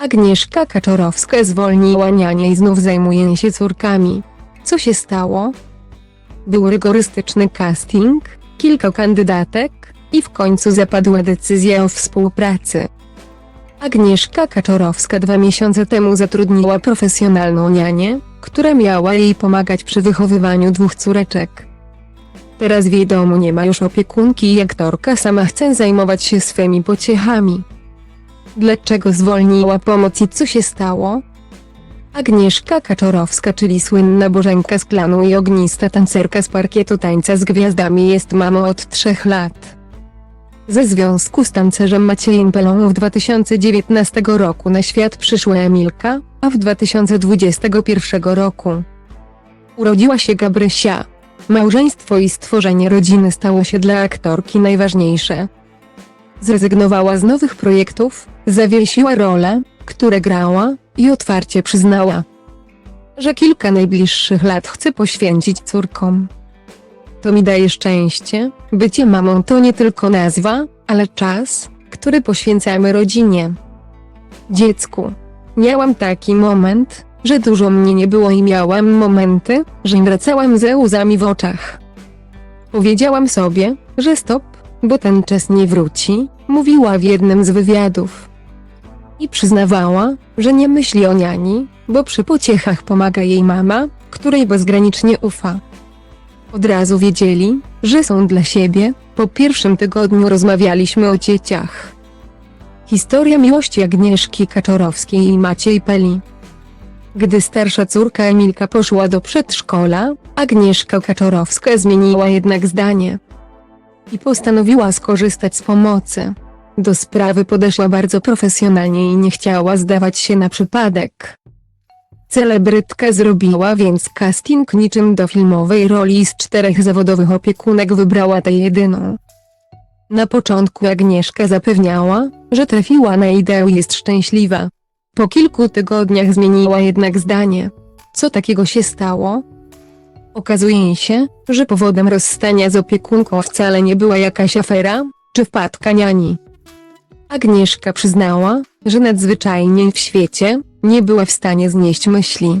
Agnieszka Kaczorowska zwolniła nianię i znów zajmuje się córkami. Co się stało? Był rygorystyczny casting, kilka kandydatek i w końcu zapadła decyzja o współpracy. Agnieszka Kaczorowska dwa miesiące temu zatrudniła profesjonalną nianię, która miała jej pomagać przy wychowywaniu dwóch córeczek. Teraz w jej domu nie ma już opiekunki i aktorka sama chce zajmować się swymi pociechami. Dlaczego zwolniła pomoc i co się stało? Agnieszka Kaczorowska, czyli słynna Bożenka z klanu i ognista tancerka z parkietu tańca z gwiazdami jest mamą od trzech lat. Ze związku z tancerzem Maciejem Pelą w 2019 roku na świat przyszła Emilka, a w 2021 roku urodziła się Gabrysia. Małżeństwo i stworzenie rodziny stało się dla aktorki najważniejsze. Zrezygnowała z nowych projektów, zawiesiła role, które grała i otwarcie przyznała, że kilka najbliższych lat chce poświęcić córkom. To mi daje szczęście, bycie mamą to nie tylko nazwa, ale czas, który poświęcamy rodzinie. Dziecku. Miałam taki moment, że dużo mnie nie było i miałam momenty, że wracałam ze łzami w oczach. Powiedziałam sobie, że stop, bo ten czas nie wróci, mówiła w jednym z wywiadów. I przyznawała, że nie myśli o niani, bo przy pociechach pomaga jej mama, której bezgranicznie ufa. Od razu wiedzieli, że są dla siebie. Po pierwszym tygodniu rozmawialiśmy o dzieciach. Historia miłości Agnieszki Kaczorowskiej i Maciej Peli. Gdy starsza córka Emilka poszła do przedszkola, Agnieszka Kaczorowska zmieniła jednak zdanie i postanowiła skorzystać z pomocy. Do sprawy podeszła bardzo profesjonalnie i nie chciała zdawać się na przypadek. Celebrytka zrobiła więc casting niczym do filmowej roli i z czterech zawodowych opiekunek wybrała tę jedyną. Na początku Agnieszka zapewniała, że trafiła na ideał i jest szczęśliwa. Po kilku tygodniach zmieniła jednak zdanie. Co takiego się stało? Okazuje się, że powodem rozstania z opiekunką wcale nie była jakaś afera, czy wpadka niani. Agnieszka przyznała, że nadzwyczajnie w świecie nie była w stanie znieść myśli,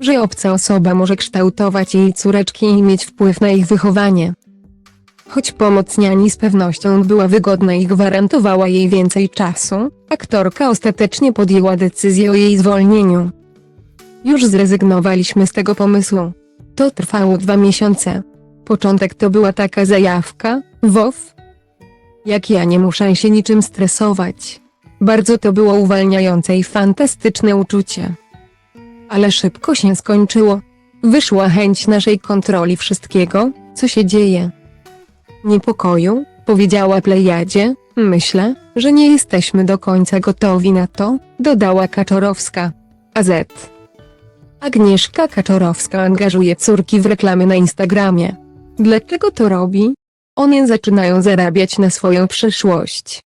że obca osoba może kształtować jej córeczki i mieć wpływ na ich wychowanie. Choć pomoc niani z pewnością była wygodna i gwarantowała jej więcej czasu, aktorka ostatecznie podjęła decyzję o jej zwolnieniu. Już zrezygnowaliśmy z tego pomysłu. To trwało dwa miesiące. Początek to była taka zajawka, WOW. Jak ja nie muszę się niczym stresować. Bardzo to było uwalniające i fantastyczne uczucie. Ale szybko się skończyło. Wyszła chęć naszej kontroli wszystkiego, co się dzieje. Niepokoju, powiedziała Plejadzie, myślę, że nie jesteśmy do końca gotowi na to, dodała Kaczorowska. AZ. Agnieszka Kaczorowska angażuje córki w reklamy na Instagramie. Dlaczego to robi? One zaczynają zarabiać na swoją przyszłość.